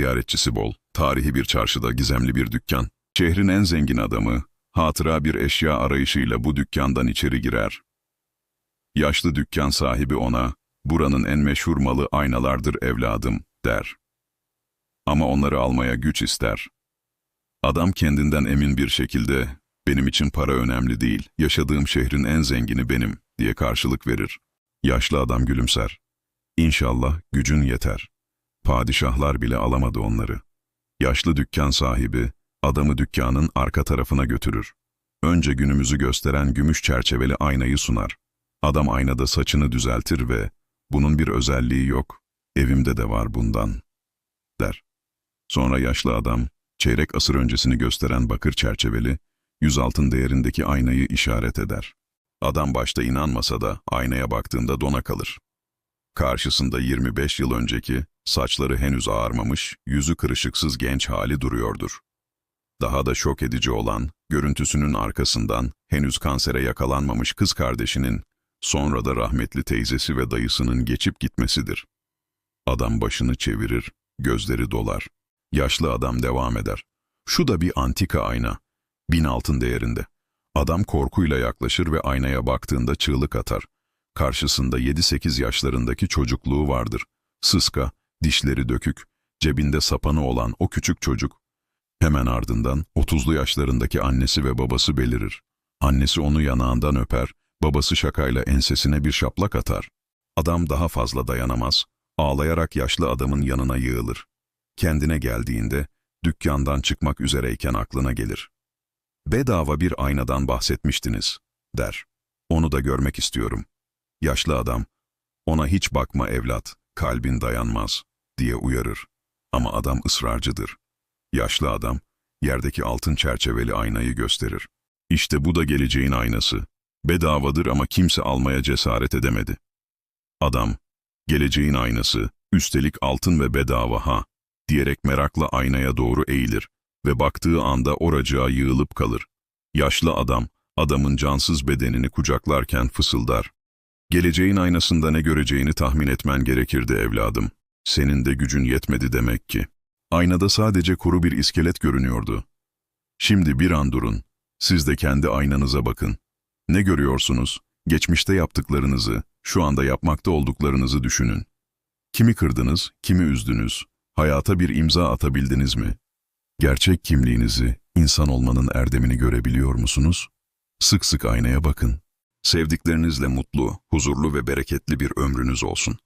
ziyaretçisi bol, tarihi bir çarşıda gizemli bir dükkan. Şehrin en zengin adamı, hatıra bir eşya arayışıyla bu dükkandan içeri girer. Yaşlı dükkan sahibi ona, buranın en meşhur malı aynalardır evladım, der. Ama onları almaya güç ister. Adam kendinden emin bir şekilde, benim için para önemli değil, yaşadığım şehrin en zengini benim, diye karşılık verir. Yaşlı adam gülümser. İnşallah gücün yeter. Padişahlar bile alamadı onları. Yaşlı dükkan sahibi, adamı dükkanın arka tarafına götürür. Önce günümüzü gösteren gümüş çerçeveli aynayı sunar. Adam aynada saçını düzeltir ve, bunun bir özelliği yok, evimde de var bundan, der. Sonra yaşlı adam, çeyrek asır öncesini gösteren bakır çerçeveli, yüz altın değerindeki aynayı işaret eder. Adam başta inanmasa da aynaya baktığında dona kalır. Karşısında 25 yıl önceki, saçları henüz ağarmamış, yüzü kırışıksız genç hali duruyordur. Daha da şok edici olan, görüntüsünün arkasından henüz kansere yakalanmamış kız kardeşinin, sonra da rahmetli teyzesi ve dayısının geçip gitmesidir. Adam başını çevirir, gözleri dolar. Yaşlı adam devam eder. Şu da bir antika ayna. Bin altın değerinde. Adam korkuyla yaklaşır ve aynaya baktığında çığlık atar. Karşısında 7-8 yaşlarındaki çocukluğu vardır. Sıska, dişleri dökük, cebinde sapanı olan o küçük çocuk. Hemen ardından 30'lu yaşlarındaki annesi ve babası belirir. Annesi onu yanağından öper, babası şakayla ensesine bir şaplak atar. Adam daha fazla dayanamaz, ağlayarak yaşlı adamın yanına yığılır. Kendine geldiğinde, dükkandan çıkmak üzereyken aklına gelir. Bedava bir aynadan bahsetmiştiniz, der. Onu da görmek istiyorum. Yaşlı adam, ona hiç bakma evlat, kalbin dayanmaz, diye uyarır. Ama adam ısrarcıdır. Yaşlı adam, yerdeki altın çerçeveli aynayı gösterir. İşte bu da geleceğin aynası. Bedavadır ama kimse almaya cesaret edemedi. Adam, geleceğin aynası, üstelik altın ve bedava ha, diyerek merakla aynaya doğru eğilir ve baktığı anda oracığa yığılıp kalır. Yaşlı adam, adamın cansız bedenini kucaklarken fısıldar. Geleceğin aynasında ne göreceğini tahmin etmen gerekirdi evladım. Senin de gücün yetmedi demek ki. Aynada sadece kuru bir iskelet görünüyordu. Şimdi bir an durun. Siz de kendi aynanıza bakın. Ne görüyorsunuz? Geçmişte yaptıklarınızı, şu anda yapmakta olduklarınızı düşünün. Kimi kırdınız, kimi üzdünüz? Hayata bir imza atabildiniz mi? Gerçek kimliğinizi, insan olmanın erdemini görebiliyor musunuz? Sık sık aynaya bakın. Sevdiklerinizle mutlu, huzurlu ve bereketli bir ömrünüz olsun.